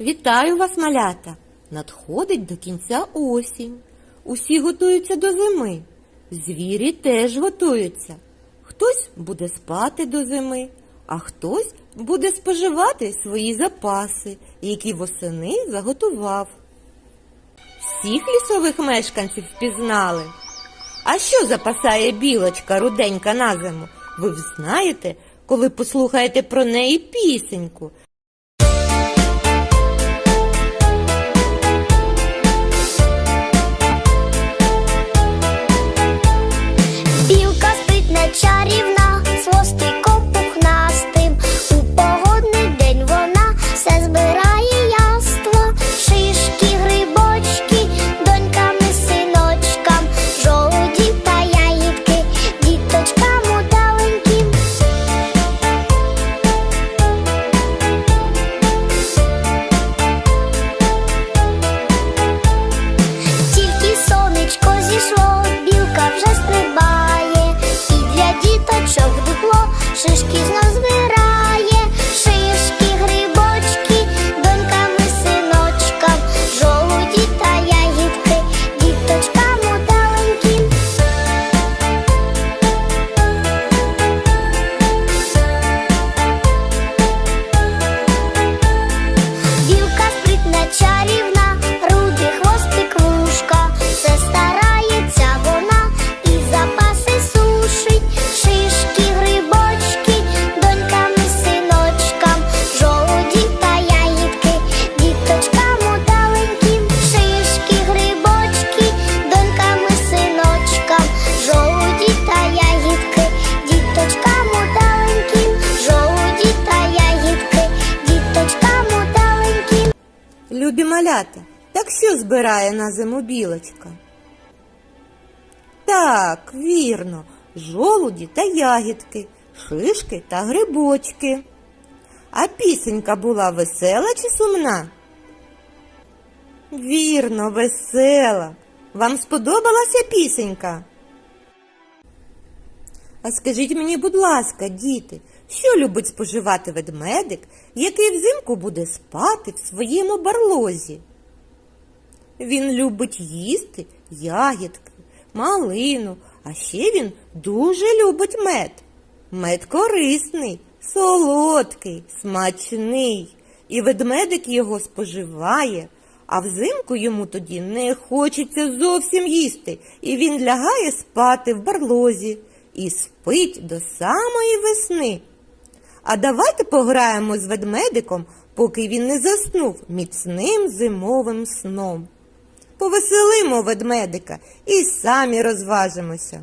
Вітаю вас, малята! Надходить до кінця осінь. Усі готуються до зими. Звірі теж готуються. Хтось буде спати до зими, а хтось буде споживати свої запаси, які восени заготував. Всіх лісових мешканців впізнали. А що запасає білочка руденька на зиму? Ви взнаєте, коли послухаєте про неї пісеньку. Любі малята, так що збирає на зиму білочка? Так, вірно, жолуді та ягідки, шишки та грибочки. А пісенька була весела чи сумна? Вірно, весела. Вам сподобалася пісенька? А скажіть мені, будь ласка, діти, що любить споживати ведмедик, який взимку буде спати в своєму барлозі? Він любить їсти ягідки, малину, а ще він дуже любить мед. Мед корисний, солодкий, смачний, і ведмедик його споживає, а взимку йому тоді не хочеться зовсім їсти, і він лягає спати в барлозі і спить до самої весни. А давайте пограємо з ведмедиком, поки він не заснув міцним зимовим сном. Повеселимо ведмедика і самі розважимося.